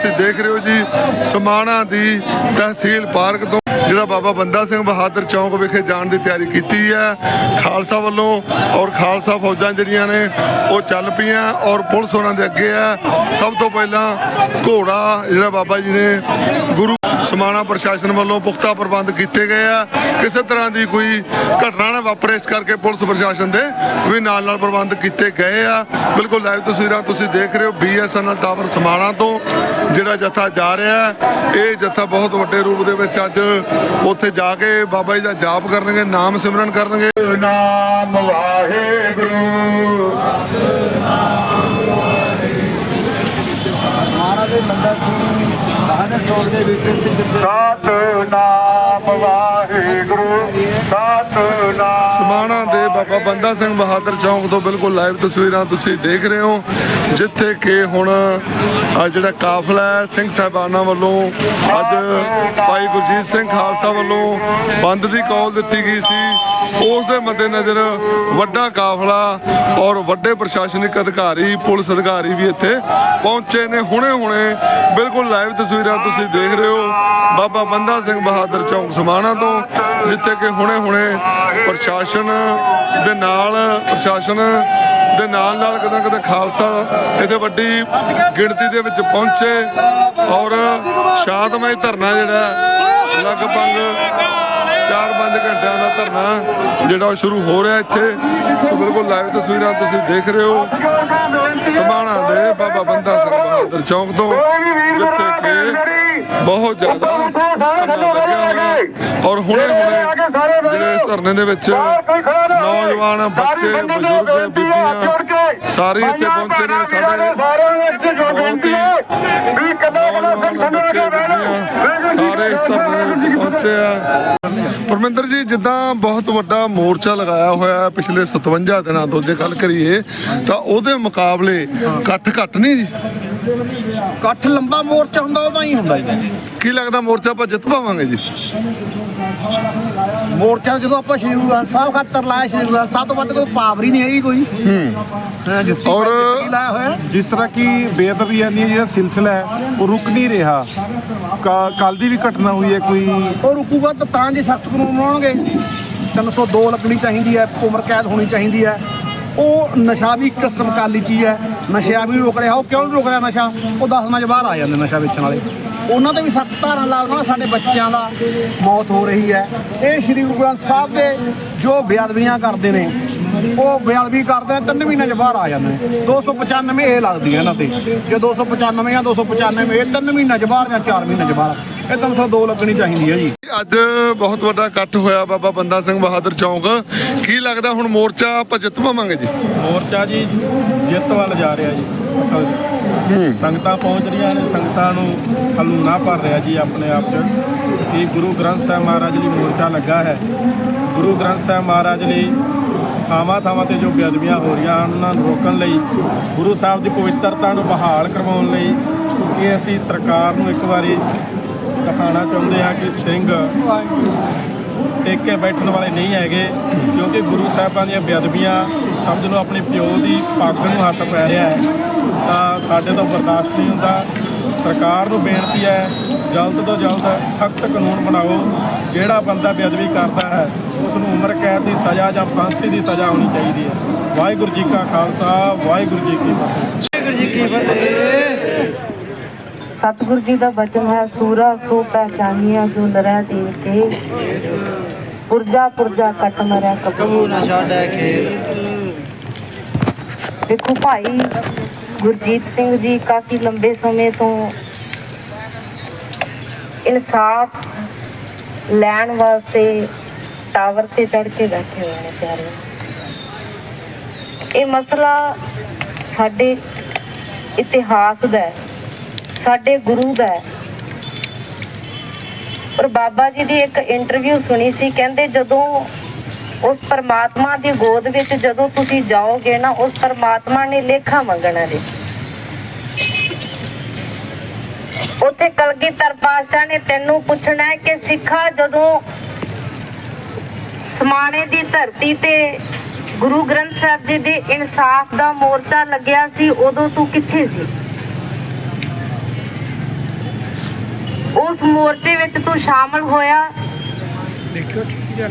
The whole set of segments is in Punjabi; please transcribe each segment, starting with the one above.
ਤੁਸੀਂ ਦੇਖ ਰਹੇ ਹੋ ਜੀ ਸਮਾਣਾ ਦੀ ਤਹਿਸੀਲ ਪਾਰਕ ਤੋਂ, ਜਿਹੜਾ ਬਾਬਾ ਬੰਦਾ ਸਿੰਘ ਬਹਾਦਰ ਚੌਂਕ ਵਿਖੇ ਜਾਣ ਦੀ ਤਿਆਰੀ ਕੀਤੀ ਹੈ। ਖਾਲਸਾ ਵੱਲੋਂ ਔਰ ਖਾਲਸਾ ਫੌਜਾਂ ਜਿਹੜੀਆਂ ਨੇ, ਉਹ ਚੱਲ ਪਈਆਂ ਔਰ ਪੁਲਿਸ ਉਹਨਾਂ ਦੇ ਅੱਗੇ ਹੈ। ਸਭ ਤੋਂ ਪਹਿਲਾਂ ਘੋੜਾ, ਜਿਹੜਾ ਬਾਬਾ ਜੀ ਨੇ ਗੁਰੂ ਸਮਾਣਾ ਪ੍ਰਸ਼ਾਸਨ ਵੱਲੋਂ ਪੁਖਤਾ ਪ੍ਰਬੰਧ ਕੀਤੇ ਗਏ ਆ। ਕਿਸੇ ਤਰ੍ਹਾਂ ਦੀ ਕੋਈ ਘਟਨਾ ਨਾ ਵਾਪਰੇ ਇਸ ਕਰਕੇ ਪੁਲਿਸ ਪ੍ਰਸ਼ਾਸਨ ਦੇ ਵੀ ਨਾਲ ਨਾਲ ਪ੍ਰਬੰਧ ਕੀਤੇ ਗਏ ਆ। ਬਿਲਕੁਲ ਲਾਈਵ ਤਸਵੀਰਾਂ ਤੁਸੀਂ ਦੇਖ ਰਹੇ ਹੋ ਬੀਐਸਐਨਐਲ ਟਾਵਰ ਸਮਾਣਾ ਤੋਂ ਜਿਹੜਾ ਜਥਾ ਜਾ ਰਿਹਾ ਹੈ। ਇਹ ਜਥਾ ਬਹੁਤ ਵੱਡੇ ਰੂਪ ਦੇ ਵਿੱਚ ਅੱਜ ਉੱਥੇ ਜਾ ਕੇ ਬਾਬਾ ਜੀ ਦਾ ਜਾਪ ਕਰਨਗੇ ਨਾਮ ਸਿਮਰਨ ਕਰਨਗੇ। ਨਾਮ ਵਾਹਿਗੁਰੂ। ਮਹਾਰਾਜੇ ਸਿੰਘ ਦੇ ਵਿੱਚ ਸਥਿਤ ਸਤਨਾਮ ਵਾਹਿਗੁਰੂ ਸਤਨਾਮ ਸਮਾਣਾ ਦੇ ਬਾਬਾ ਬੰਦਾ ਸਿੰਘ ਬਹਾਦਰ ਚੌਂਕ ਤੋਂ ਬਿਲਕੁਲ ਲਾਈਵ ਤਸਵੀਰਾਂ ਤੁਸੀਂ ਦੇਖ ਰਹੇ ਹੋ ਜਿੱਥੇ ਕਿ ਹੁਣ ਆ ਜਿਹੜਾ ਕਾਫਲਾ ਹੈ ਸਿੰਘ ਸਾਹਿਬਾਨਾਂ ਵੱਲੋਂ ਅੱਜ ਭਾਈ ਗੁਰਜੀਤ ਸਿੰਘ ਖਾਲਸਾ ਵੱਲੋਂ ਬੰਦ ਦੀ ਕਾਲ ਦਿੱਤੀ ਗਈ ਸੀ। ਉਸ ਦੇ ਮੱਦੇਨਜ਼ਰ ਵੱਡਾ ਕਾਫਲਾ ਔਰ ਵੱਡੇ ਪ੍ਰਸ਼ਾਸਨਿਕ ਅਧਿਕਾਰੀ, ਪੁਲਿਸ ਅਧਿਕਾਰੀ ਵੀ ਇੱਥੇ ਪਹੁੰਚੇ ਨੇ। ਹੁਣੇ-ਹੁਣੇ ਬਿਲਕੁਲ ਲਾਈਵ ਤਸਵੀਰਾਂ ਤੁਸੀਂ ਦੇਖ ਰਹੇ ਹੋ। ਬਾਬਾ ਬੰਦਾ ਸਿੰਘ ਬਹਾਦਰ ਚੌਂਕ ਸਮਾਣਾ ਤੋਂ, ਜਿੱਥੇ ਕਿ ਹੁਣੇ-ਹੁਣੇ ਪ੍ਰਸ਼ਾਸਨ ਦੇ ਨਾਲ, ਪ੍ਰਸ਼ਾਸਨ ਦੇ ਨਾਲ ਨਾਲ ਕਦੇ ਕਦੇ ਖਾਲਸਾ ਇਹਦੇ ਵੱਡੀ ਗਿਣਤੀ ਦੇ ਵਿੱਚ ਪਹੁੰਚੇ ਔਰ ਸ਼ਾਂਤਮਈ ਧਰਨਾ ਜਿਹੜਾ ਲਗਭਗ 4-5 ਘੰਟਿਆਂ ਦਾ ਧਰਨਾ ਜਿਹੜਾ ਉਹ ਸ਼ੁਰੂ ਹੋ ਰਿਹਾ ਇੱਥੇ। ਸੋ ਬਿਲਕੁਲ ਲਾਈਵ ਤਸਵੀਰਾਂ ਤੁਸੀਂ ਦੇਖ ਰਹੇ ਹੋ। ਸਮਾਣਾ ਦੇ ਬਾਬਾ ਬੰਦਾ ਸਿੰਘ ਬਹਾਦਰ ਚੌਂਕ ਤੋਂ ਜਿੱਥੇ ਕਿ ਬਹੁਤ ਜ਼ਿਆਦਾ ਔਰ ਹੁਣੇ ਹੁਣੇ ਜਿਹੜੇ ਇਸ ਧਰਨੇ ਦੇ ਵਿੱਚ ਨੌਜਵਾਨ ਬੱਚੇ ਬਜ਼ੁਰਗ ਬੀਬੀਆਂ ਸਾਰੇ ਇੱਥੇ ਪਹੁੰਚੇ ਨੇ। ਸਾਡੇ ਬਹੁਤ ਹੀ ਸਾਰੇ ਇਸ ਧਰਨੇ ਦੇ ਵਿੱਚ ਪਹੁੰਚੇ ਆ। ਪਰਮਿੰਦਰ ਜੀ ਜਿੱਦਾਂ ਬਹੁਤ ਵੱਡਾ ਮੋਰਚਾ ਲਗਾਇਆ ਹੋਇਆ ਹੈ ਪਿਛਲੇ 57 ਦਿਨਾਂ ਤੋਂ ਜੇ ਗੱਲ ਕਰੀਏ ਤਾਂ ਉਹਦੇ ਮੁਕਾਬਲੇ ਇਕੱਠ ਘੱਟ ਨਹੀਂ ਜੀ? ਇਕੱਠ ਲੰਬਾ ਮੋਰਚਾ ਹੁੰਦਾ ਉਹ ਤਾਂ ਹੀ ਹੁੰਦਾ ਜੀ। ਕੀ ਲੱਗਦਾ ਮੋਰਚਾ ਆਪਾਂ ਜਿੱਤ ਪਾਵਾਂਗੇ ਜੀ? ਮੋਰਚਾ ਜਦੋਂ ਆਪਾਂ ਸ਼੍ਰੀ ਗੁਰੂ ਗ੍ਰੰਥ ਸਾਹਿਬ ਖਾਤਰ ਲਾਇਆ ਸ਼੍ਰੀ ਗੁਰੂ ਗ੍ਰੰਥ ਸਾਹਿਬ ਤੋਂ ਵੱਧ ਕੋਈ ਪਾਵਰ ਹੀ ਨਹੀਂ ਹੈਗੀ ਕੋਈ। ਹੂੰ। ਜੁੱਤੀ ਔਰ ਲਾਇਆ ਹੋਇਆ। ਜਿਸ ਤਰ੍ਹਾਂ ਕਿ ਬੇਅਦਬੀਆਂ ਦੀ ਜਿਹੜਾ ਸਿਲਸਿਲਾ ਹੈ ਉਹ ਰੁਕ ਨਹੀਂ ਰਿਹਾ। ਕੱਲ ਦੀ ਵੀ ਘਟਨਾ ਹੋਈ ਹੈ ਕੋਈ? ਉਹ ਰੁਕੂਗਾ ਤਾਂ ਤਾਂ ਜੇ ਸਖਤ ਕਾਨੂੰਨ ਬਣਾਉਣਗੇ। 302 ਲੱਗਣੀ ਚਾਹੀਦੀ ਹੈ ਉਮਰ ਕੈਦ ਹੋਣੀ ਚਾਹੀਦੀ ਹੈ। ਉਹ ਨਸ਼ਾ ਵੀ ਇੱਕ ਸਮਕਾਲੀ ਚੀਜ਼ ਹੈ। ਨਸ਼ਾ ਵੀ ਰੋਕ ਰਿਹਾ। ਉਹ ਕਿਉਂ ਨਹੀਂ ਰੋਕ ਰਿਹਾ ਨਸ਼ਾ? ਉਹ ਦਸ ਦਿਨਾਂ 'ਚ ਬਾਹਰ ਆ ਜਾਂਦੇ ਨਸ਼ਾ ਵੇਚਣ ਵਾਲੇ। ਉਹਨਾਂ ਤੇ ਵੀ ਸਖਤ ਧਾਰਾਂ ਧਾਰਾ ਲਾਉਣਾ ਸਾਡੇ ਬੱਚਿਆਂ ਦਾ ਮੌਤ ਹੋ ਰਹੀ ਹੈ। ਇਹ ਸ਼੍ਰੀ ਗੁਰੂ ਗ੍ਰੰਥ ਸਾਹਿਬ ਦੇ ਜੋ ਬੇਅਦਬੀਆਂ ਕਰਦੇ ਨੇ ਉਹ ਬੇਅਦਬੀ ਕਰਦੇ ਨੇ ਤਿੰਨ ਮਹੀਨੇ 'ਚ ਬਾਹਰ ਆ ਜਾਂਦੇ ਨੇ। 295 ਇਹ ਲੱਗਦੀ ਹੈ ਇਹਨਾਂ ਤੇ। ਜੇ 295 ਜਾਂ 295 ਇਹ ਤਿੰਨ ਮਹੀਨੇ 'ਚ ਬਾਹਰ ਜਾਂ 4 ਮਹੀਨੇ 'ਚ ਬਾਹਰ। ਇਹ 302 ਲੱਗਣੀ ਚਾਹੀਦੀ ਹੈ ਜੀ। ਅੱਜ ਬਹੁਤ ਵੱਡਾ ਇਕੱਠ ਹੋਇਆ ਬਾਬਾ ਬੰਦਾ ਸਿੰਘ ਬਹਾਦਰ ਚੌਂਕ। ਕੀ ਲੱਗਦਾ ਹੁਣ ਮੋਰਚਾ ਆਪਾਂ ਜਿੱਤ ਪਾਵਾਂਗੇ ਜੀ? ਮੋਰਚਾ ਜੀ ਜਿੱਤ ਵੱਲ ਜਾ ਰਿਹਾ ਜੀ ਅਸਲ। ਸੰਗਤਾਂ ਪਹੁੰਚ ਰਹੀਆਂ ਨੇ ਸੰਗਤਾਂ ਨੂੰ ਹਲੂਣਾ ਭਰ ਰਿਹਾ ਜੀ ਆਪਣੇ ਆਪ 'ਚ। ਕਿ ਗੁਰੂ ਗ੍ਰੰਥ ਸਾਹਿਬ ਮਹਾਰਾਜ ਲਈ ਮੋਰਚਾ ਲੱਗਾ ਹੈ। ਗੁਰੂ ਗ੍ਰੰਥ ਸਾਹਿਬ ਮਹਾਰਾਜ ਲਈ ਥਾਵਾਂ ਥਾਵਾਂ ਤੇ ਜੋ ਬੇਅਦਬੀਆਂ ਹੋ ਰਹੀਆਂ ਹਨ, ਉਹਨਾਂ ਨੂੰ ਰੋਕਣ ਲਈ ਗੁਰੂ ਸਾਹਿਬ ਦੀ ਪਵਿੱਤਰਤਾ ਨੂੰ ਬਹਾਲ ਕਰਵਾਉਣ ਲਈ ਇਹ ਅਸੀਂ ਸਰਕਾਰ ਨੂੰ ਇੱਕ ਵਾਰੀ ਦਿਖਾਉਣਾ ਚਾਹੁੰਦੇ ਹਾਂ ਕਿ ਸਿੰਘ ਟੇਕੇ ਬੈਠਣ ਵਾਲੇ ਨਹੀਂ ਹੈਗੇ, ਕਿਉਂਕਿ ਗੁਰੂ ਸਾਹਿਬਾਂ ਦੀਆਂ ਬੇਅਦਬੀਆਂ ਸਮਝ ਲਓ ਆਪਣੇ ਪਿਓ ਦੀ ਪੱਗ ਨੂੰ ਹੱਥ ਪੈ ਰਿਹਾ ਹੈ, ਤਾਂ ਸਾਡੇ ਤੋਂ ਬਰਦਾਸ਼ਤ ਨਹੀਂ ਹੁੰਦਾ। ਸਰਕਾਰ ਨੂੰ ਬੇਨਤੀ ਹੈ, ਜਲਦ ਤੋਂ ਜਲਦ ਸਖਤ ਕਾਨੂੰਨ ਬਣਾਓ, ਜਿਹੜਾ ਬੰਦਾ ਬੇਅਦਬੀ ਕਰਦਾ ਹੈ ਉਸ ਨੂੰ ਉਮਰ ਕੈਦ ਦੀ ਸਜ਼ਾ ਜਾਂ ਫਾਂਸੀ ਦੀ ਸਜ਼ਾ ਹੋਣੀ ਚਾਹੀਦੀ ਹੈ। ਵਾਹਿਗੁਰੂ ਜੀ ਕਾ ਖਾਲਸਾ ਵਾਹਿਗੁਰੂ ਜੀ ਕੀ ਫਤਿਹ। ਸਤਿਗੁਰੂ ਜੀ ਦਾ ਬਚਨ ਹੈ ਸੂਰਾ ਸੋ ਪਹਿਚਾਨੀਆਂ ਜੋ ਨਰੈ ਦੇਵ ਕੇ। ਪੁਰਜਾ ਪੁਰਜਾ ਕੱਟ ਮਰਿਆ ਕਬੀਰ। ਨਾ ਛੱਡੈ ਦੇਖੋ ਭਾਈ ਗੁਰਜੀਤ ਸਿੰਘ ਜੀ ਕਾਫੀ ਲੰਬੇ ਸਮੇਂ ਤੋਂ ਇਨਸਾਫ ਲੈਣ ਵਾਸਤੇ ਟਾਵਰ ਤੇ ਚੜ ਕੇ ਬੈਠੇ ਹੋਏ ਨੇ ਪਿਆਰੇ। ਇਹ ਮਸਲਾ ਸਾਡੇ ਇਤਿਹਾਸ ਦਾ ਹੈ, ਸਾਡੇ ਗੁਰੂ ਦਾ ਹੈ। ਪਰ ਬਾਬਾ ਜੀ ਦੀ ਇੱਕ ਇੰਟਰਵਿਊ ਸੁਣੀ ਸੀ, ਕਹਿੰਦੇ ਜਦੋਂ ਉਸ ਪਰਮਾਤਮਾ ਦੀ ਗੋਦ ਵਿੱਚ ਜਦੋਂ ਤੁਸੀਂ ਜਾਓਗੇ ਨਾ, ਉਸ ਪਰਮਾਤਮਾ ਨੇ ਲੇਖਾ ਮੰਗਣਾ ਜੀ ਉੱਥੇ ਕਲਗੀਧਰ ਪਾਤਸ਼ਾਹ ਨੇ ਤੈਨੂੰ ਪੁੱਛਣਾ ਹੈ ਕਿ ਸਿੱਖਾ ਜਦੋਂ ਸਮਾਣੇ ਦੀ ਧਰਤੀ ਤੇ ਗੁਰੂ ਗ੍ਰੰਥ ਸਾਹਿਬ ਜੀ ਦੇ ਇਨਸਾਫ ਦਾ ਮੋਰਚਾ ਲੱਗਿਆ ਸੀ ਉਦੋਂ ਤੂੰ ਕਿੱਥੇ ਸੀ? ਉਸ ਮੋਰਚੇ ਵਿੱਚ ਤੂੰ ਸ਼ਾਮਲ ਹੋਇਆ।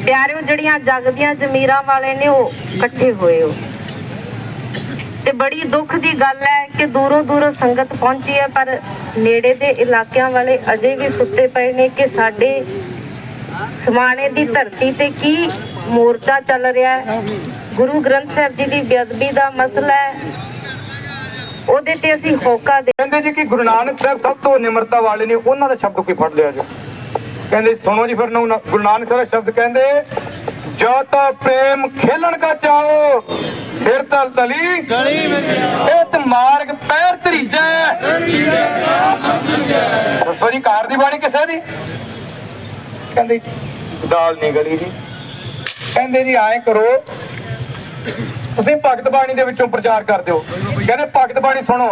ਪਿਆਰਿਓ ਜਿਹੜੀਆਂ ਜਗ ਦੀਆਂ ਜ਼ਮੀਰਾਂ ਵਾਲੇ ਨੇ ਉਹ ਇਕੱਠੇ ਹੋਏ ਹੋ। ਤੇ ਬੜੀ ਦੁੱਖ ਦੀ ਗੱਲ ਹੈ ਕਿ ਦੂਰੋਂ ਦੂਰੋਂ ਸੰਗਤ ਪਹੁੰਚੀ ਹੈ ਪਰ ਨੇੜੇ ਦੇ ਇਲਾਕਿਆਂ ਵਾਲੇ ਅਜੇ ਵੀ ਸੁੱਤੇ ਪਏ ਨੇ ਕਿ ਸਾਡੇ ਸਮਾਣੇ ਦੀ ਧਰਤੀ ਤੇ ਕੀ ਮੋਰਚਾ ਚੱਲ ਰਿਹਾ ਹੈ? ਗੁਰੂ ਗ੍ਰੰਥ ਸਾਹਿਬ ਜੀ ਦੀ ਬੇਅਦਬੀ ਦਾ ਮਸਲਾ ਹੈ। ਉਹਦੇ ਤੇ ਅਸੀਂ ਹੋਕਾ ਦੇ ਕਹਿੰਦੇ ਜੀ ਕਿ ਗੁਰੂ ਨਾਨਕ ਸਾਹਿਬ ਸਭ ਤੋਂ ਨਿਮਰਤਾ ਵਾਲੇ ਨੇ, ਉਹਨਾਂ ਦਾ ਸ਼ਬਦ ਕੋਈ ਫੜ ਲਿਆ ਜੀ। ਕਹਿੰਦੇ, ਸੁਣੋ ਜੀ ਫਿਰ ਗੁਰੂ ਨਾਨਕ ਸਾਹਿਬ ਸ਼ਬਦ ਕਹਿੰਦੇ, ਜੋ ਤਾ ਪ੍ਰੇਮ ਖੇਲਣ ਕਾ ਚਾਹੋ, ਸਿਰ ਤਲ ਤਲੀ ਗਲੀ ਇਹ ਤੇ ਮਾਰਗ ਪੈਰ ਧਰੀਜੈ। ਦੱਸੋ ਜੀ, ਕਾਰ ਦੀ ਬਾਣੀ ਕਿਸੇ ਦੀ ਕਹਿੰਦੇ ਦਾਲ ਨਹੀਂ ਗਲੀ ਜੀ। ਕਹਿੰਦੇ ਜੀ ਐਂ ਕਰੋ ਤੁਸੀਂ ਭਗਤ ਬਾਣੀ ਦੇ ਵਿੱਚੋਂ ਪ੍ਰਚਾਰ ਕਰ ਦਿਓ। ਕਹਿੰਦੇ ਭਗਤ ਬਾਣੀ ਸੁਣੋ।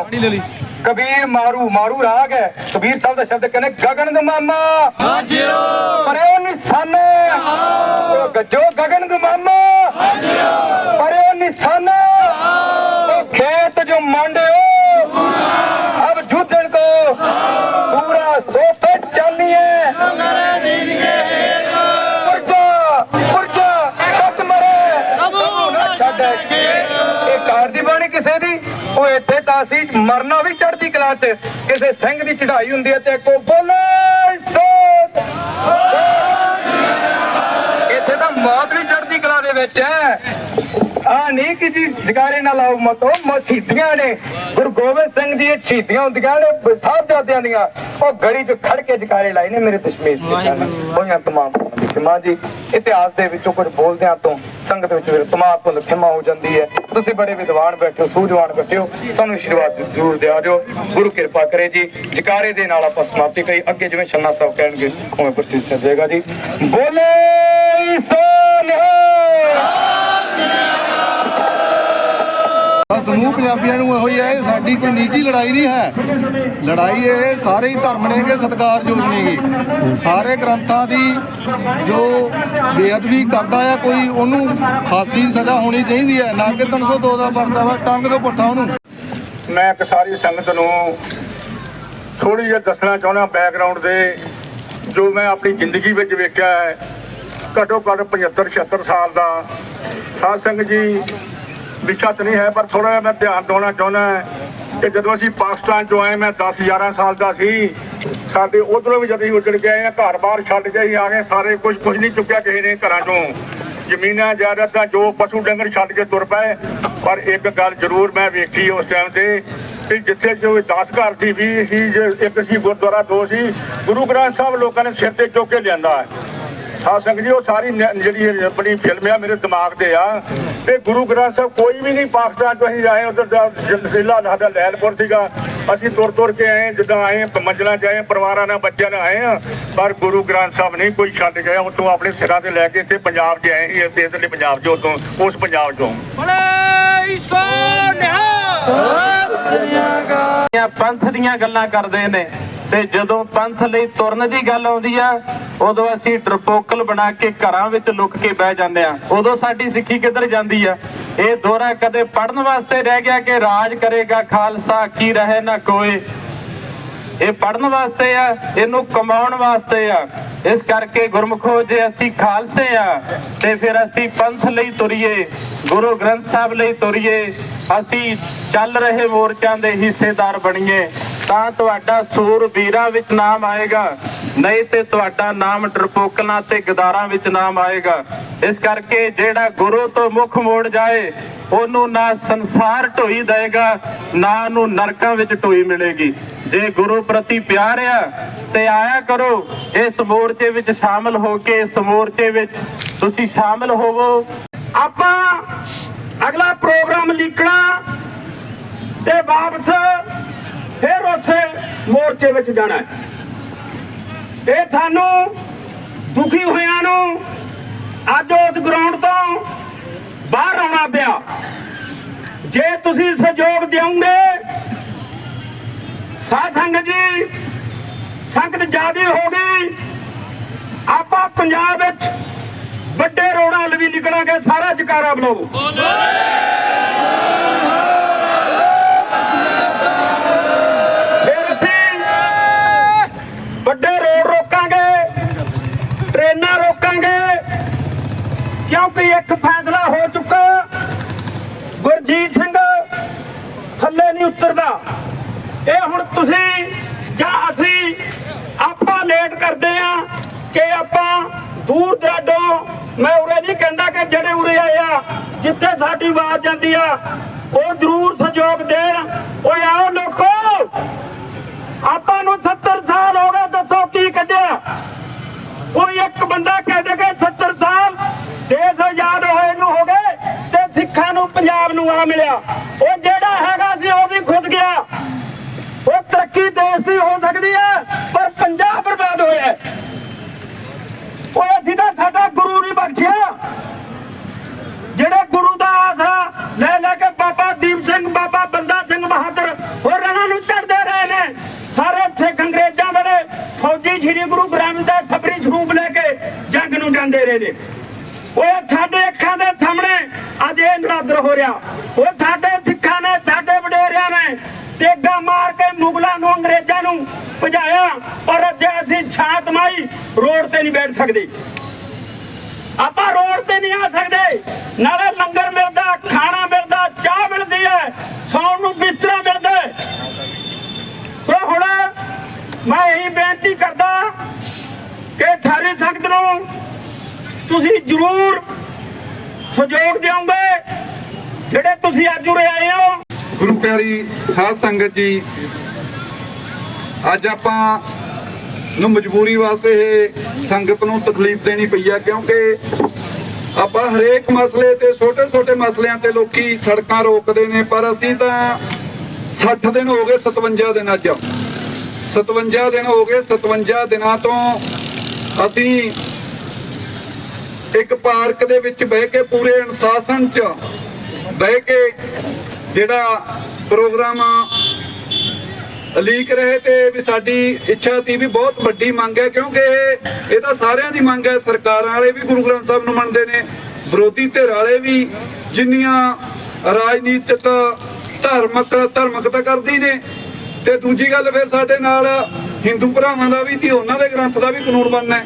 ਕਬੀਰ ਮਾਰੂ ਮਾਰੂ ਰਾਗ ਹੈ। ਕਬੀਰ ਸਾਹਿਬ ਦਾ ਸ਼ਬਦ ਕਹਿੰਦੇ ਗਗਨ ਦਮਾਮਾ ਹਾਜਿਓ। ਪਰਿਓ ਨਿਸ਼ਾਨੇ। ਗੱਜੋ ਗਗਨ ਦਮਾਮਾ ਪਰਿਓ ਨਿਸ਼ਾਨੇ ਉਹ ਖੇਤ ਜੋ ਮੰਡਿਓ ਅਬ ਜੂਝਣ ਕੋ ਸੂਰਾ ਸੋਪੇ ਚਾਲੀਏ ਪੁਰਜਾ ਪੁਰਜਾ ਕੱਟ ਮਰੇ ਛੱਡ ਇਹ ਕਾਰ ਦੀ ਬਾਣੀ ਕਿਸੇ ਦੀ ਉਹ ਇੱਥੇ ਤਾਂ ਅਸੀਂ ਮਰਨਾ ਵੀ ਚੜ੍ਹਦੀ ਕਲਾ 'ਚ। ਕਿਸੇ ਸਿੰਘ ਦੀ ਚੜ੍ਹਾਈ ਹੁੰਦੀ ਹੈ ਤੇ ਕੋ ਬੋਲੇ ਸੋਤ। ਇੱਥੇ ਤਾਂ ਮੌਤ ਵੀ ਚੜ੍ਹਦੀ ਕਲਾ ਦੇ ਵਿੱਚ ਹੈ। ਨਹੀਂ ਕਿ ਜੀ ਜਗਾਰੇ ਨਾਲ ਆਓ ਮਤੋ ਮਸੀਦੀਆਂ ਨੇ। ਗੁਰੂ ਗੋਬਿੰਦ ਸਿੰਘ ਜੀ ਇਹ ਸ਼ਹੀਦੀਆਂ ਹੁੰਦੀਆਂ ਨੇ ਸਾਹਿਬਜ਼ਾਦਿਆਂ ਦੀਆਂ। ਉਹ ਗੜੀ 'ਚ ਖੜ ਕੇ ਜਗਾਰੇ ਲਾਏ ਨੇ ਮੇਰੇ ਦਸ਼ਮੇਸ਼ ਚੰਨ ਹੋਈਆਂ ਤਮਾਮ ਖਿਮਾ ਜੀ ਇਤਿਹਾਸ ਦੇ ਵਿੱਚੋਂ ਕੁਝ ਬੋਲਦਿਆਂ ਤੋਂ ਸੰਗਤ ਵਿੱਚ ਮੇਰੇ ਤਮਾਮ ਭੁੱਲ ਖਿਮਾ ਹੋ ਜਾਂਦੀ ਹੈ। ਤੁਸੀਂ ਬੜੇ ਵਿਦਵਾਨ ਬੈਠੇ ਹੋ ਸੂਝਵਾਨ ਬੈਠੇ ਹੋ। ਸਾਨੂੰ ਆਸ਼ੀਰਵਾਦ ਜ਼ਰੂਰ ਦਿਆ ਜੋ ਗੁਰੂ ਕਿਰਪਾ ਕਰੇ ਜੀ। ਜਕਾਰੇ ਦੇ ਨਾਲ ਆਪਾਂ ਸਮਾਪਤੀ ਕਰੀ। ਅੱਗੇ ਜਿਵੇਂ ਛੰਨਾ ਸਾਹਿਬ ਕਹਿਣਗੇ ਉਵੇਂ ਪ੍ਰਸਿੱਧ ਚੱਲੇਗਾ ਜੀ। ਬੋਲੇ ਸੋ ਨਿਹਾਲ! ਸਮੂਹ ਪੰਜਾਬੀਆਂ ਨੂੰ ਇਹੋ ਹੀ ਹੈ ਸਾਡੀ ਕੋਈ ਨਿੱਜੀ ਲੜਾਈ ਨਹੀਂ ਹੈ। ਲੜਾਈ ਇਹ ਸਾਰੇ ਹੀ ਧਰਮ ਨੇਗੇ ਸਤਿਕਾਰਯੋਗ ਨੇਗੇ ਸਾਰੇ ਗ੍ਰੰਥਾਂ ਦੀ ਜੋ ਬੇਅਦਬੀ ਕਰਦਾ ਹੈ ਕੋਈ ਉਹਨੂੰ ਫਾਂਸੀ ਦੀ ਸਜ਼ਾ ਹੋਣੀ ਚਾਹੀਦੀ ਹੈ, ਨਾ ਕਿ 302 ਦਾ ਵਰਤਾ ਵਾ, ਟੰਗ ਤੋਂ ਪੁੱਠਾ ਉਹਨੂੰ। ਮੈਂ ਇੱਕ ਸਾਰੀ ਸੰਗਤ ਨੂੰ ਥੋੜੀ ਜਿਹੀ ਦੱਸਣਾ ਚਾਹੁੰਦਾ ਬੈਕਗ੍ਰਾਉਂਡ ਦੇ, ਜੋ ਮੈਂ ਆਪਣੀ ਜ਼ਿੰਦਗੀ ਵਿੱਚ ਵੇਖਿਆ ਹੈ, ਘੱਟੋ ਘੱਟ 75 76 ਸਾਲ ਦਾ। ਸਾਧ ਸੰਗਤ ਜੀ ਵਿਸ਼ਾ ਤਾਂ ਨਹੀਂ ਹੈ, ਪਰ ਥੋੜਾ ਜਿਹਾ ਮੈਂ ਧਿਆਨ ਦਿਵਾਉਣਾ ਚਾਹੁੰਦਾ ਕਿ ਜਦੋਂ ਅਸੀਂ ਪਾਕਿਸਤਾਨ ਤੋਂ ਆਏ, ਮੈਂ 10 11 ਸਾਲ ਦਾ ਸੀ, ਸਾਡੇ ਉਧਰੋਂ ਵੀ ਜਦੋਂ ਉੱਜੜ ਕੇ ਆਏ ਘਰ-ਬਾਰ ਛੱਡ ਕੇ ਹੀ ਆ ਗਏ, ਸਾਰੇ ਕੁਝ ਕੁਝ ਨਹੀਂ ਚੁੱਕਿਆ ਕਿਸੇ ਨੇ ਘਰਾਂ ਚੋਂ। ਜ਼ਮੀਨਾਂ, ਜਾਇਦਾਦਾਂ ਜੋ ਪਸ਼ੂ ਡੰਗਰ ਛੱਡ ਕੇ ਤੁਰ ਪਏ, ਪਰ ਇੱਕ ਗੱਲ ਜ਼ਰੂਰ ਮੈਂ ਵੇਖੀ ਉਸ ਟਾਈਮ ਤੇ, ਕਿ ਜਿੱਥੇ ਜੋ 10 ਘਰ ਸੀ 20 ਸੀ ਇੱਕ ਸੀ ਗੁਰਦੁਆਰਾ, ਦੋ ਸੀ, ਗੁਰੂ ਗ੍ਰੰਥ ਸਾਹਿਬ ਲੋਕਾਂ ਨੇ ਸਿਰ ਤੇ ਚੁੱਕ ਕੇ ਲਿਆਂਦਾ। ਹੈ ਸਾਧ ਸੰਗਤ ਜੀ ਉਹ ਸਾਰੀ ਨ- ਜਿਹੜੀ ਆਪਣੀ ਫਿਲਮ ਆ ਮੇਰੇ ਦਿਮਾਗ ਤੇ ਆ। ਤੇ ਗੁਰੂ ਗ੍ਰੰਥ ਸਾਹਿਬ ਕੋਈ ਵੀ ਨਹੀਂ ਪਾਕਿਸਤਾਨ ਤੋਂ ਅਸੀਂ ਆਏ ਉਧਰ ਜੰਸੀਲਾ ਸਾਡਾ ਲੈਲਪੁਰ ਸੀਗਾ। ਅਸੀਂ ਤੁਰ ਤੁਰ ਕੇ ਆਏ ਜਿੱਦਾਂ ਆਏ ਮੰਜ਼ਲਾਂ 'ਚ ਆਏ ਪਰਿਵਾਰਾਂ ਨਾਲ ਬੱਚਿਆਂ ਨਾਲ ਆਏ ਆ। ਪਰ ਗੁਰੂ ਗ੍ਰੰਥ ਸਾਹਿਬ ਨਹੀਂ ਕੋਈ ਛੱਡ ਗਿਆ ਉਤੋਂ ਆਪਣੇ ਸਿਰਾਂ ਤੇ ਲੈ ਕੇ ਇੱਥੇ ਪੰਜਾਬ 'ਚ ਆਏ ਸੀ ਇੱਥੇ ਇਧਰਲੇ ਪੰਜਾਬ 'ਚੋਂ ਉਤੋਂ ਉਸ ਪੰਜਾਬ 'ਚੋਂ। ਦੀਆਂ ਪੰਥ ਦੀਆਂ ਗੱਲਾਂ ਕਰਦੇ ਨੇ ਤੇ ਜਦੋਂ ਪੰਥ ਲਈ ਤੁਰਨ ਦੀ ਗੱਲ ਆਉਂਦੀ ਆ ਉਦੋਂ ਅਸੀਂ ਡਰਪੋਕਲ ਬਣਾ ਕੇ ਘਰਾਂ ਵਿੱਚ ਲੁੱਕ ਕੇ ਬਹਿ ਜਾਂਦੇ ਆ। ਉਦੋਂ ਸਾਡੀ ਸਿੱਖੀ ਕਿੱਧਰ ਜਾਂਦੀ ਆ? ਇਹ ਦੋਹਰਾ ਕਦੇ ਪੜਨ ਵਾਸਤੇ ਰਹਿ ਗਿਆ ਕਿ ਰਾਜ ਕਰੇਗਾ ਖਾਲਸਾ? ਕੀ ਰਹੇ ਨਾ ਕੋਏ? ਇਹ ਪੜਨ ਵਾਸਤੇ ਆ, ਇਹਨੂੰ ਕਮਾਉਣ ਵਾਸਤੇ ਆ। ਇਸ ਕਰਕੇ ਗੁਰਮਖੋ, ਜੇ ਅਸੀਂ ਖਾਲਸੇ ਆ, ਤੇ ਫਿਰ ਅਸੀਂ ਪੰਥ ਲਈ ਤੁਰੀਏ, ਗੁਰੂ ਗ੍ਰੰਥ ਸਾਹਿਬ ਲਈ ਤੁਰੀਏ, ਅਸੀਂ ਚੱਲ ਰਹੇ ਮੋਰਚਿਆਂ ਦੇ ਹਿੱਸੇਦਾਰ ਬਣੀਏ, ਤਾਂ ਤੁਹਾਡਾ ਸੂਰ ਵੀਰਾਂ ਵਿੱਚ ਨਾਮ ਆਏਗਾ। ਨਹੀਂ ਤੇ ਤੁਹਾਡਾ ਨਾਮ ਡਰਪੋਕਲਾਂ ਤੇ ਗਦਾਰਾਂ ਵਿੱਚ ਨਾਮ ਆਏਗਾ। ਇਸ ਕਰਕੇ ਜਿਹੜਾ ਗੁਰੂ ਤੋਂ ਮੁਖ ਮੋੜ ਜਾਏ, ਉਹਨੂੰ ਨਾ ਸੰਸਾਰ ਢੋਈ ਦੇਗਾ, ਨਾ ਉਹਨੂੰ ਨਰਕਾਂ ਵਿੱਚ ਢੋਈ ਮਿਲੇਗੀ। ਜੇ ਗੁਰੂ ਪ੍ਰਤੀ ਪਿਆਰ ਆ ਤੇ ਆਇਆ ਕਰੋ, ਇਸ ਮੋਰਚੇ ਵਿੱਚ ਸ਼ਾਮਲ ਹੋ ਕੇ, ਇਸ ਮੋਰਚੇ ਵਿੱਚ ਤੁਸੀਂ ਸ਼ਾਮਲ ਹੋਵੋ। ਆਪਾਂ ਅਗਲਾ ਪ੍ਰੋਗਰਾਮ ਲਿਖਣਾ ਤੇ ਵਾਪਸ ਫਿਰ ਉਸੇ ਮੋਰਚੇ ਵਿੱਚ ਜਾਣਾ ਇਹ ਤੁਹਾਨੂੰ ਦੁਖੀ ਹੋਇਆਂ ਨੂੰ ਅੱਜ ਉਸ ਗਰਾਊਂਡ ਤੋਂ ਬਾਹਰ ਆਉਣਾ ਪਿਆ। ਜੇ ਤੁਸੀਂ ਸਹਿਯੋਗ ਦਿਓਗੇ ਸਾਧ ਸੰਗਤ ਜੀ, ਸੰਗਤ ਜਿਆਦੀ ਹੋ ਗਈ। ਆਪਾਂ ਪੰਜਾਬ ਵਿੱਚ ਵੱਡੇ ਰੋਡਾਂ ਵੱਲ ਵੀ ਨਿਕਲਾਂਗੇ, ਸਾਰਾ ਜਕਾਰਾ ਬੁਲਾਓ। ਫਿਰ ਅਸੀਂ ਵੱਡੇ ਰੋਡ ਬਾਕੀ ਇੱਕ ਫੈਸਲਾ ਹੋ ਚੁੱਕਾ ਗੁਰਜੀਤ ਸਿੰਘ ਥੱਲੇ ਨਹੀਂ ਉਤਰਦਾ ਇਹ ਹੁਣ ਤੁਸੀਂ ਜਾਂ ਅਸੀਂ ਆਪਾਂ ਲੇਟ ਕਰਦੇ ਆ ਕਿ ਆਪਾਂ ਦੂਰ ਦਰਾਡੋਂ, ਮੈਂ ਉਰੇ ਨਹੀਂ ਕਹਿੰਦਾ ਕਿ ਜਿਹੜੇ ਉਰੇ ਆਏ ਆ, ਜਿੱਥੇ ਸਾਡੀ ਆਵਾਜ਼ ਜਾਂਦੀ ਆ, ਉਹ ਜ਼ਰੂਰ ਸਹਿਯੋਗ ਦੇਣ। ਓਏ ਆਓ ਲੋਕੋ, ਆਪਾਂ ਨੂੰ 70 ਸਾਲ ਹੋ ਗਏ, ਦੱਸੋ ਕੀ ਕੱਢਿਆ? ਕੋਈ ਇੱਕ ਬੰਦਾ ਕਹਿ ਦੇ ਕਿ 70 ਸਾਲ ਦੇਸ਼ ਆਜ਼ਾਦ ਹੋਏ ਨੂੰ ਹੋ ਗਏ ਤੇ ਸਿੱਖਾਂ ਨੂੰ, ਪੰਜਾਬ ਨੂੰ ਆ ਮਿਲਿਆ ਉਹ ਜਿਹੜਾ ਹੈਗਾ ਸੀ ਉਹ ਵੀ ਖੁੱਸ ਗਿਆ ਉਹ ਤਰੱਕੀ ਦੇਸ਼ ਦੀ ਹੋ ਸਕਦੀ ਹੈ ਪਰ ਪੰਜਾਬ ਬਰਬਾਦ ਹੋਇਆ ਹੈ। ਉਹ ਅਸੀਂ ਤਾਂ ਸਾਡਾ ਗੁਰੂ ਨਹੀਂ ਬਖਸ਼ਿਆ ਜਿਹੜੇ ਗੁਰੂ ਦਾ ਆਸਰਾ ਲੈ ਲੈ ਕੇ ਬਾਬਾ ਦੀਪ ਸਿੰਘ ਬਾਬਾ ਬੰਦਾ ਸਿੰਘ ਬਹਾਦਰ ਹੋਰਾਂ ਨੂੰ ਚੜਦੇ ਰਹੇ ਨੇ ਸਾਰੇ ਸਿੱਖ ਅੰਗਰੇਜ਼ਾਂ ਵੇਲੇ ਫੌਜੀ ਸ੍ਰੀ ਗੁਰੂ ਗ੍ਰੰਥ ਦਾ ਸਬਰੀ ਸਰੂਪ ਲੈ ਕੇ ਜੰਗ ਨੂੰ ਜਾਂਦੇ ਰਹੇ ਨੇ ਉਹ ਸਾਡੇ ਅੱਖਾਂ ਦੇ ਸਾਹਮਣੇ ਅੱਜ ਇਹ ਨਰਾਦਰ ਹੋ ਰਿਹਾ। ਉਹ ਸਾਡੇ ਸਿੱਖਾਂ ਨੇ, ਸਾਡੇ ਵਡੇਰਿਆਂ ਨੇ ਤੇਗਾ ਮਾਰ ਕੇ ਮੁਗਲਾਂ ਨੂੰ, ਅੰਗਰੇਜ਼ਾਂ ਨੂੰ ਭਜਾਇਆ ਪਰ ਅੱਜ ਅਸੀਂ ਸ਼ਾਂਤਮਈ ਰੋਡ ਤੇ ਨਹੀਂ ਬੈਠ ਸਕਦੇ। ਆਪਾਂ ਰੋਡ ਤੇ ਨਹੀਂ ਆ ਸਕਦੇ। ਨਾਲੇ ਲੰਗਰ ਮਿਲਦਾ, ਖਾਣਾ ਮਿਲਦਾ, ਚਾਹ ਮਿਲਦੀ ਹੈ। ਸੌਣ ਨੂੰ ਬਿਸਤਰਾ ਮਿਲਦਾ ਸੋ ਹੁਣ ਮੈਂ ਇਹੀ ਬੇਨਤੀ ਕਰਦਾ ਕਿ ਸਾਰੀ ਸੰਗਤ ਨੂੰ ਤੁਸੀਂ ਜ਼ਰੂਰ ਸਹਿਯੋਗ ਦਿਓਗੇ, ਜਿਹੜੇ ਤੁਸੀਂ ਅੱਜ ਉਰੇ ਆਏ ਹੋ। ਗੁਰੂ ਪਿਆਰੀ ਸਾਧ ਸੰਗਤ ਜੀ, ਅੱਜ ਆਪਾਂ ਨੂੰ ਮਜਬੂਰੀ ਵਾਸਤੇ ਇਹ ਸੰਗਤ ਨੂੰ ਤਕਲੀਫ ਦੇਣੀ ਪਈ ਆ, ਕਿਉਂਕਿ ਆਪਾਂ ਹਰੇਕ ਮਸਲੇ ਤੇ ਛੋਟੇ ਛੋਟੇ ਮਸਲਿਆਂ ਤੇ ਲੋਕੀ ਸੜਕਾਂ ਰੋਕਦੇ ਨੇ, ਪਰ ਅਸੀਂ ਤਾਂ 60 ਦਿਨ ਹੋ ਗਏ 57 ਦਿਨ ਅੱਜ 57 ਦਿਨ ਹੋ ਗਏ 57 ਦਿਨਾਂ ਤੋਂ ਅਸੀਂ ਇੱਕ ਪਾਰਕ ਦੇ ਵਿੱਚ ਬਹਿ ਕੇ ਪੂਰੇ ਅਨੁਸ਼ਾਸਨ 'ਚ ਬਹਿ ਕੇ ਜਿਹੜਾ ਪ੍ਰੋਗਰਾਮ ਲੀਕ ਰਹੇ ਤੇ ਵੀ ਸਾਡੀ ਇੱਛਾ ਸੀ ਵੀ ਬਹੁਤ ਵੱਡੀ ਮੰਗ ਹੈ, ਕਿਉਂਕਿ ਇਹ ਇਹ ਤਾਂ ਸਾਰਿਆਂ ਦੀ ਮੰਗ ਹੈ, ਸਰਕਾਰਾਂ ਵਾਲੇ ਵੀ ਗੁਰੂ ਗ੍ਰੰਥ ਸਾਹਿਬ ਨੂੰ ਮੰਨਦੇ ਨੇ, ਵਿਰੋਧੀ ਧਿਰ ਵਾਲੇ ਵੀ ਜਿੰਨੀਆਂ ਰਾਜਨੀਤਿਕ ਧਾਰਮਿਕ ਧਰਮਕਤਾ ਕਰਦੀ ਨੇ। ਤੇ ਦੂਜੀ ਗੱਲ ਫਿਰ ਸਾਡੇ ਨਾਲ ਹਿੰਦੂ ਭਰਾਵਾਂ ਦਾ ਵੀ ਤੇ ਉਹਨਾਂ ਦੇ ਗ੍ਰੰਥ ਦਾ ਵੀ ਕਾਨੂੰਨ ਬਣਨਾ ਹੈ,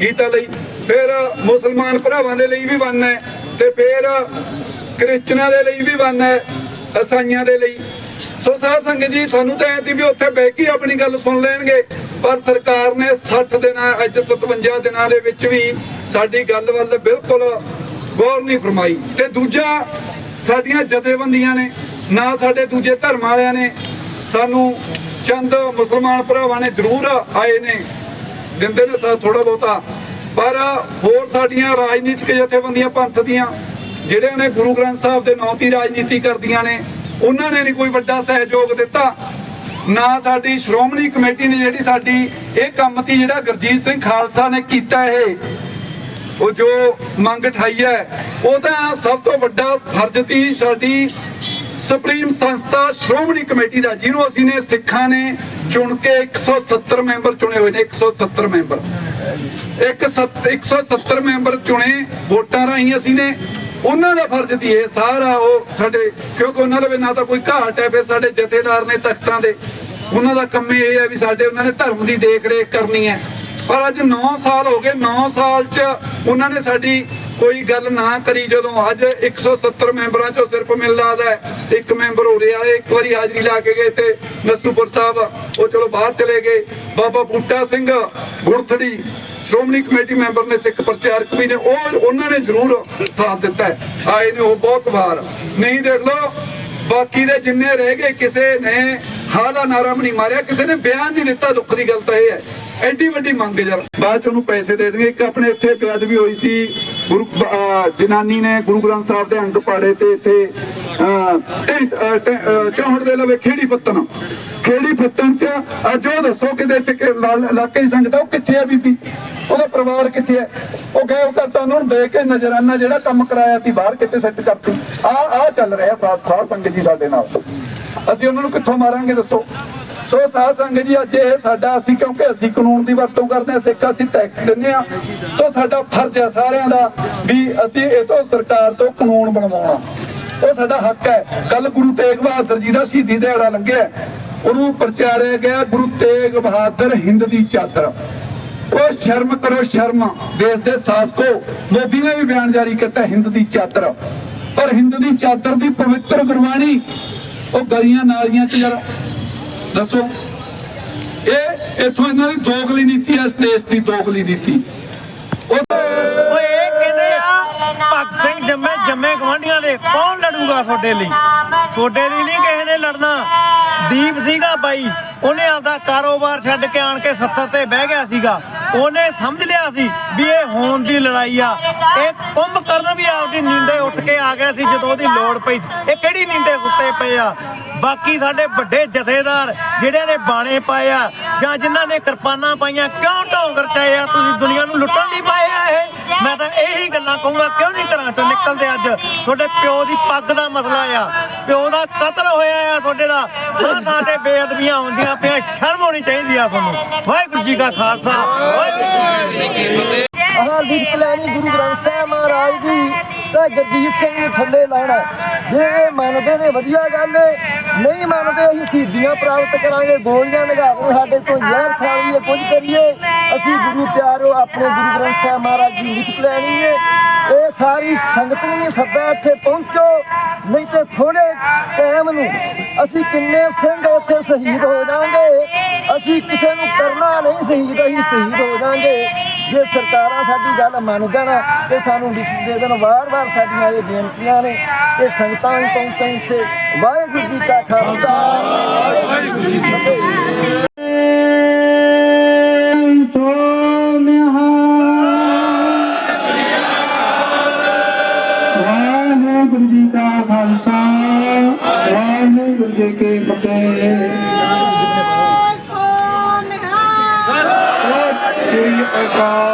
ਗੀਤਾ ਲਈ। ਫਿਰ ਮੁਸਲਮਾਨ ਭਰਾਵਾਂ ਦੇ ਲਈ ਵੀ ਬਣਨਾ ਹੈ ਤੇ ਫਿਰ ਕ੍ਰਿਸਚਨਾਂ ਦੇ ਲਈ ਵੀ ਬਣਨਾ ਹੈ, ਈਸਾਈਆਂ ਦੇ ਲਈ। ਸੋ ਸਾਧ ਸੰਗਤ ਜੀ, ਸਾਨੂੰ ਤਾਂ ਐਂ ਸੀ ਵੀ ਉੱਥੇ ਬਹਿ ਕੇ ਆਪਣੀ ਗੱਲ ਸੁਣ ਲੈਣਗੇ। ਪਰ ਸਰਕਾਰ ਨੇ 60 ਦਿਨਾਂ, ਅੱਜ 57 ਦਿਨਾਂ ਦੇ ਵਿੱਚ ਵੀ ਸਾਡੀ ਗੱਲ ਵੱਲ ਬਿਲਕੁਲ ਗੌਰ ਨਹੀਂ ਫਰਮਾਈ। ਤੇ ਦੂਜਾ, ਸਾਡੀਆਂ ਜਥੇਬੰਦੀਆਂ ਨੇ, ਨਾ ਸਾਡੇ ਦੂਜੇ ਧਰਮ ਵਾਲਿਆਂ ਨੇ, ਸਾਨੂੰ ਚੰਦ ਮੁਸਲਮਾਨ ਭਰਾਵਾਂ ਨੇ ਜ਼ਰੂਰ ਆਏ ਨੇ। ਦਿੰਦੇ ਨੇ ਸਾਥ ਥੋੜਾ ਬਹੁਤਾ। ਪਰ ਹੋਰ ਸਾਡੀਆਂ ਰਾਜਨੀਤਿਕ ਜਥੇਬੰਦੀਆਂ, ਪੰਥ ਦੀਆਂ, ਜਿਹੜਿਆਂ ਨੇ ਗੁਰੂ ਗ੍ਰੰਥ ਸਾਹਿਬ ਦੇ ਨਾਂ ਦੀ ਰਾਜਨੀਤੀ ਕਰਦੀਆਂ ਨੇ, ਉਹਨਾਂ ਨੇ ਨਹੀਂ ਕੋਈ ਵੱਡਾ ਸਹਿਯੋਗ ਦਿੱਤਾ। ਨਾ ਸਾਡੀ ਸ਼੍ਰੋਮਣੀ ਕਮੇਟੀ ਨੇ ਜਿਹੜੀ ਸਾਡੀ ਇਹ ਕੰਮ ਤੀ ਜਿਹੜਾ ਗੁਰਜੀਤ ਸਿੰਘ ਖਾਲਸਾ ਨੇ ਕੀਤਾ ਇਹ, ਉਹ ਜੋ ਮੰਗ ਠਾਈ ਹੈ, ਉਹ ਤਾਂ ਸਭ ਤੋਂ ਵੱਡਾ ਫਰਜ਼ ਤੀ ਸਾਡੀ ਸੁਪਰੀਮ ਸੰਸਥਾ ਸ਼੍ਰੋਮਣੀ ਕਮੇਟੀ ਦਾ, ਜਿਹਨੂੰ ਅਸੀਂ ਨੇ ਸਿੱਖਾਂ ਨੇ ਚੁਣ ਕੇ 170 ਮੈਂਬਰ ਚੁਣੇ ਹੋਏ ਨੇ 170 ਮੈਂਬਰ। 170 ਮੈਂਬਰ ਚੁਣੇ, ਵੋਟਾਂ ਰਾਹੀਂ ਅਸੀਂ ਨੇ, ਉਹਨਾਂ ਦਾ ਫਰਜ਼ ਦੀ ਇਹ ਸਾਰਾ ਉਹ ਸਾਡੇ, ਕਿਉਂਕਿ ਉਹਨਾਂ ਦੇ ਨਾ ਤਾਂ ਕੋਈ ਘਾਟ ਹੈ, ਫਿਰ ਸਾਡੇ ਜਥੇਦਾਰ ਨੇ ਤਖਤਾਂ ਦੇ, ਉਹਨਾਂ ਦਾ ਕੰਮ ਇਹ ਹੈ ਵੀ ਸਾਡੇ ਉਹਨਾਂ ਨੇ ਧਰਮ ਦੀ ਦੇਖ ਰੇਖ ਕਰਨੀ ਹੈ। ਪਰ ਅੱਜ 9 ਸਾਲ ਹੋ ਗਏ 9 ਸਾਲ ਚ ਉਹਨਾਂ ਨੇ ਸਾਡੀ ਕੋਈ ਗੱਲ ਨਾ ਕਰੀ ਜਦੋਂ ਅੱਜ 170 ਮੈਂਬਰਾਂ ਚੋਂ ਸਿਰਫ ਮਿਲ ਹੈ, ਇੱਕ ਮੈਂਬਰ ਹੋ ਰਿਹਾ ਇੱਕ ਵਾਰੀ ਹਾਜ਼ਰੀ ਲਾ ਕੇ ਗਏ ਤੇ ਨਸੂਪੁਰ ਸਾਹਿਬ, ਉਹ ਚਲੋ ਬਾਹਰ ਚਲੇ ਗਏ। ਬਾਬਾ ਬੂਟਾ ਸਿੰਘ ਗੁਰਥੜੀ ਸ਼੍ਰੋਮਣੀ ਕਮੇਟੀ ਮੈਂਬਰ ਨੇ ਸਿੱਖ ਪ੍ਰਚਾਰਕ ਵੀ ਨੇ, ਉਹ ਉਹਨਾਂ ਨੇ ਜ਼ਰੂਰ ਸਾਥ ਦਿੱਤਾ ਆਏ ਨੇ ਉਹ ਬਹੁਤ ਵਾਰ। ਨਹੀਂ ਦੇਖ ਲਓ, ਬਾਕੀ ਦੇ ਜਿੰਨੇ ਰਹਿ ਗਏ, ਕਿਸੇ ਨੇ ਹਾਂ ਦਾ ਨਾਰਾ ਵੀ ਨਹੀਂ ਮਾਰਿਆ, ਕਿਸੇ ਨੇ ਬਿਆਨ ਨਹੀਂ ਦਿੱਤਾ, ਦੁੱਖ ਦੀ ਗੱਲ ਤਾਂ ਇਹ ਹੈ। ਐਡੀ ਵੱਡੀ ਮੰਗ ਯਾਰ ਬਾਅਦ ਚ ਉਹਨੂੰ ਪੈਸੇ ਦੇ ਦੇਣਗੇ। ਇੱਕ ਆਪਣੇ ਇੱਥੇ ਬੇਅਦਬੀ ਹੋਈ ਸੀ। ਗੁਰੂ ਜਨਾਨੀ ਨੇ ਗੁਰੂ ਗ੍ਰੰਥ ਸਾਹਿਬ ਦੇ ਅੰਗ ਪਾੜੇ ਤੇ ਇੱਥੇ ਅਹ, ਦੇ ਲਵੇ ਖੇੜੀ ਪੱਤਨ ਖੇੜੀ ਪੱਤਨ ਚ ਅੱਜ ਉਹ ਦੱਸੋ ਕਿਤੇ ਇੱਥੇ ਇਲਾਕੇ ਦੀ ਸੰਗਤ ਆ, ਉਹ ਕਿੱਥੇ ਆ ਬੀਬੀ? ਉਹਦਾ ਪਰਿਵਾਰ ਕਿੱਥੇ ਹੈ ਉਹ ਗਏ ਉਹ ਕਰਤਾ ਉਹਨਾਂ ਨੂੰ ਦੇ ਕੇ ਨਜ਼ਰਾਨਾ ਜਿਹੜਾ ਕੰਮ ਕਰਾਇਆ ਸੀ ਬਾਹਰ ਕਿਤੇ ਸੈੱਟ ਕਰਤੀ ਆ ਆ ਚੱਲ ਰਿਹਾ ਸਾਧ ਸਾਧ ਸੰਗਤ ਜੀ ਸਾਡੇ ਨਾਲ। ਅਸੀਂ ਉਹਨਾਂ ਨੂੰ ਕਿੱਥੋਂ ਮਾਰਾਂਗੇ ਦੱਸੋ? ਸੋ ਸਾਧ ਸੰਗਤ ਜੀ, ਅੱਜ ਇਹ ਸਾਡਾ ਅਸੀਂ, ਕਿਉਂਕਿ ਅਸੀਂ ਕਾਨੂੰਨ ਦੀ ਵਰਤੋਂ ਕਰਦੇ ਹਾਂ, ਸਿੱਖ ਅਸੀਂ ਟੈਕਸ ਦਿੰਦੇ ਆ ਸੋ ਸਾਡਾ ਫਰਜ਼ ਹੈ ਸਾਰਿਆਂ ਦਾ ਵੀ ਅਸੀਂ ਇਹ ਤੋਂ ਸਰਕਾਰ ਤੋਂ ਕਾਨੂੰਨ ਬਣਵਾਉਣਾ। ਉਹ ਸਾਡਾ ਹੱਕ ਹੈ। ਕੱਲ ਗੁਰੂ ਤੇਗ ਬਹਾਦਰ ਜੀ ਦਾ ਸ਼ਹੀਦੀ ਦਿਹਾੜਾ ਲੰਘਿਆ ਉਹਨੂੰ ਪ੍ਰਚਾਰਿਆ ਗਿਆ ਗੁਰੂ ਤੇਗ ਬਹਾਦਰ ਹਿੰਦ ਦੀ ਚਾਦਰ। ਉਹ ਸ਼ਰਮ ਕਰੋ, ਸ਼ਰਮ। ਦੇਸ਼ ਦੇ ਸਾਸਕੋ, ਮੋਦੀ ਨੇ ਵੀ ਬਿਆਨ ਜਾਰੀ ਕੀਤਾ ਹਿੰਦ ਦੀ ਚਾਦਰ। ਪਰ ਹਿੰਦ ਦੀ ਚਾਦਰ ਦੀ ਪਵਿੱਤਰ ਗੁਰਬਾਣੀ, ਉਹ ਗਲੀਆਂ ਨਾਲੀਆਂ 'ਚ ਯਾਰ ਦੱਸੋ। ਇਹ ਇਥੋਂ ਇਹਨਾਂ ਦੀ ਦੋਗਲੀ ਨੀਤੀ ਹੈ ਇਸ ਦੀ ਦੋਗਲੀ ਨੀਤੀ। ਉਹ ਇਹ ਕਹਿੰਦੇ ਆ? ਭਗਤ ਸਿੰਘ ਜੰਮੇ ਜੰਮੇ ਗਵਾਂਢੀਆਂ ਦੇ, ਕੌਣ ਲੜੂਗਾ ਤੁਹਾਡੇ ਲਈ? ਤੁਹਾਡੇ ਲਈ ਨਹੀਂ ਕਿਸੇ ਨੇ ਲੜਨਾ। ਦੀਪ ਸੀਗਾ ਬਾਈ। ਉਹਨੇ ਆਪਦਾ ਕਾਰੋਬਾਰ ਛੱਡ ਕੇ ਆਣ ਕੇ ਸੱਤਾ ਤੇ ਬਹਿ ਗਿਆ ਸੀਗਾ। ਉਹਨੇ ਸਮਝ ਲਿਆ ਸੀ ਵੀ ਇਹ ਹੋਣ ਦੀ ਲੜਾਈ ਆ। ਇਹ ਕੁੰਭ ਕਰਨ ਵੀ ਆਪਦੀ ਨੀਂਦੇ ਉੱਠ ਕੇ ਆ ਗਿਆ ਸੀ ਜਦੋਂ ਉਹਦੀ ਲੋੜ ਪਈ ਸੀ। ਇਹ ਕਿਹੜੀ ਨੀਂਦੇ ਸੁੱਤੇ ਪਏ ਆ? ਬਾਕੀ ਸਾਡੇ ਵੱਡੇ ਜਥੇਦਾਰ ਜਿਹੜੇ ਨੇ ਬਾਣੇ ਪਾਏ ਆ ਜਾਂ ਜਿਨ੍ਹਾਂ ਨੇ ਕਿਰਪਾਨਾਂ ਪਾਈਆਂ, ਕਿਉਂ ਢੋਂਗ ਰਚਾਏ ਆ? ਤੁਸੀਂ ਦੁਨੀਆ ਨੂੰ ਲੁੱਟਣ ਲਈ ਪਾਏ ਆ ਇਹ। ਮੈਂ ਤਾਂ ਇਹੀ ਗੱਲਾਂ ਕਹੂੰਗਾ, ਕਿਉਂ ਨਹੀਂ ਘਰਾਂ ਚੋਂ ਨਿਕਲਦੇ ਅੱਜ? ਤੁਹਾਡੇ ਪਿਓ ਦੀ ਪੱਗ ਦਾ ਮਸਲਾ ਆ। ਪਿਓ ਦਾ ਕਤਲ ਹੋਇਆ ਆ ਤੁਹਾਡੇ ਦਾ। ਥਾਂ ਥਾਂ ਤੇ ਬੇਅਦਬੀਆਂ ਹੁੰਦੀਆਂ ਪਿਆ ਸ਼ਰਮ ਹੋਣੀ ਚਾਹੀਦੀ ਆ ਤੁਹਾਨੂੰ ਵਾਹਿਗੁਰੂ ਜੀ ਕਾ ਖਾਲਸਾ, ਵਾਹਿਗੁਰੂ ਜੀ ਕੀ ਫਤਿਹ। ਆਹ ਲਿਖਤ ਗੁਰੂ ਗ੍ਰੰਥ ਸਾਹਿਬ ਮਹਾਰਾਜ ਦੀ ਤਾਂ ਗੁਰਜੀਤ ਸਿੰਘ ਨੂੰ ਥੱਲੇ ਲਾਉਣਾ ਜੇ ਇਹ ਮੰਨਦੇ ਨੇ, ਵਧੀਆ ਗੱਲ ਏ। ਨਹੀਂ ਮੰਨਦੇ, ਅਸੀਂ ਸ਼ਹੀਦੀਆਂ ਪ੍ਰਾਪਤ ਕਰਾਂਗੇ। ਗੋਲੀਆਂ ਲਗਾ ਕੇ ਸਾਡੇ ਤੋਂ ਜ਼ਹਿਰ ਖਾ ਕੁਝ ਕਰੀਏ। ਅਸੀਂ ਗੁਰੂ ਪਿਆਰੋ, ਆਪਣੇ ਗੁਰੂ ਗ੍ਰੰਥ ਸਾਹਿਬ ਮਹਾਰਾਜ ਦੀ ਲਿਖਤ ਲੈਣੀ ਹੈ ਇਹ ਸਾਰੀ ਸੰਗਤ ਨੂੰ ਵੀ ਸੱਦਾ ਇੱਥੇ ਪਹੁੰਚੋ। ਨਹੀਂ ਤੇ ਥੋੜੇ ਟਾਈਮ ਨੂੰ ਅਸੀਂ ਕਿੰਨੇ ਸਿੰਘ ਉੱਥੇ ਸ਼ਹੀਦ ਹੋ ਜਾਾਂਗੇ ਅਸੀਂ ਕਿਸੇ ਸ਼ਹੀਦ ਅਸੀਂ ਸ਼ਹੀਦ ਹੋ ਜਾਾਂਗੇ ਜੇ ਸਰਕਾਰਾਂ ਸਾਡੀ ਗੱਲ ਮੰਨ ਜਾਣ ਤੇ ਸਾਨੂੰ ਲਿਖਤ ਦੇ ਦੇਣ, ਵਾਰ-ਵਾਰ ਸਾਡੀਆਂ ਇਹ ਬੇਨਤੀਆਂ ਨੇ ਤੇ ਸੰਗਤਾਂ ਨੂੰ ਪਹੁੰਚਣ ਇੱਥੇ ਵਾਹਿਗੁਰੂ ਜੀ ਕਾ ਖਾਲਸਾ। ਵਾਹਿਗੁਰੂ ਜੀ ਕੀ ਫਤਿਹ। ਸਤਿ ਸ੍ਰੀ ਅਕਾਲ